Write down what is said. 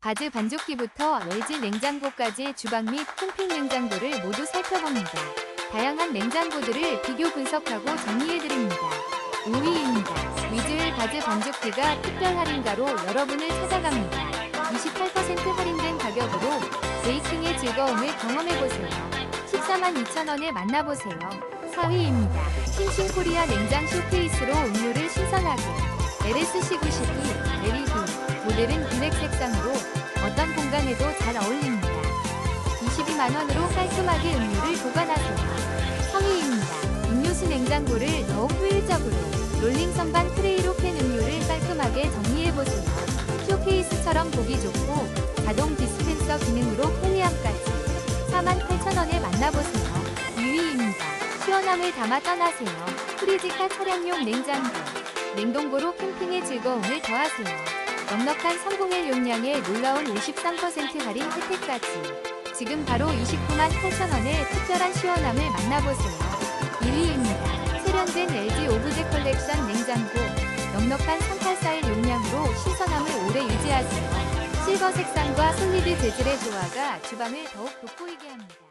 바즈 반죽기부터 LG 냉장고까지 주방 및 캠핑 냉장고를 모두 살펴봅니다. 다양한 냉장고들을 비교 분석하고 정리해드립니다. 5위입니다. 위즐 바즈 반죽기가 특별 할인가로 여러분을 찾아갑니다. 28% 할인된 가격으로 베이킹의 즐거움을 경험해보세요. 14만 2천원에 만나보세요. 4위입니다. 싱싱코리아 냉장 쇼케이스로 음료를 신선하게 모델은 블랙 색상으로 어떤 공간에도 잘 어울립니다. 22만원으로 깔끔하게 음료를 보관하세요. 성의입니다. 음료수 냉장고를 더욱 효율적으로 롤링 선반 트레이로 캔 음료를 깔끔하게 정리해보세요. 쇼케이스처럼 보기 좋고 자동 디스펜서 기능으로 편리함까지 48,000원에 만나보세요. 2위입니다. 시원함을 담아 떠나세요. 프리지카 차량용 냉장고. 냉동고로 캠핑의 즐거움을 더하세요. 넉넉한 301 용량에 놀라운 53% 할인 혜택까지. 지금 바로 29만 8천원의 특별한 시원함을 만나보세요. 1위입니다. 세련된 LG 오브제 컬렉션 냉장고. 넉넉한 384일 용량으로 신선함을 오래 유지하세요. 실버 색상과 솔리드 재질의 조화가 주방을 더욱 돋보이게 합니다.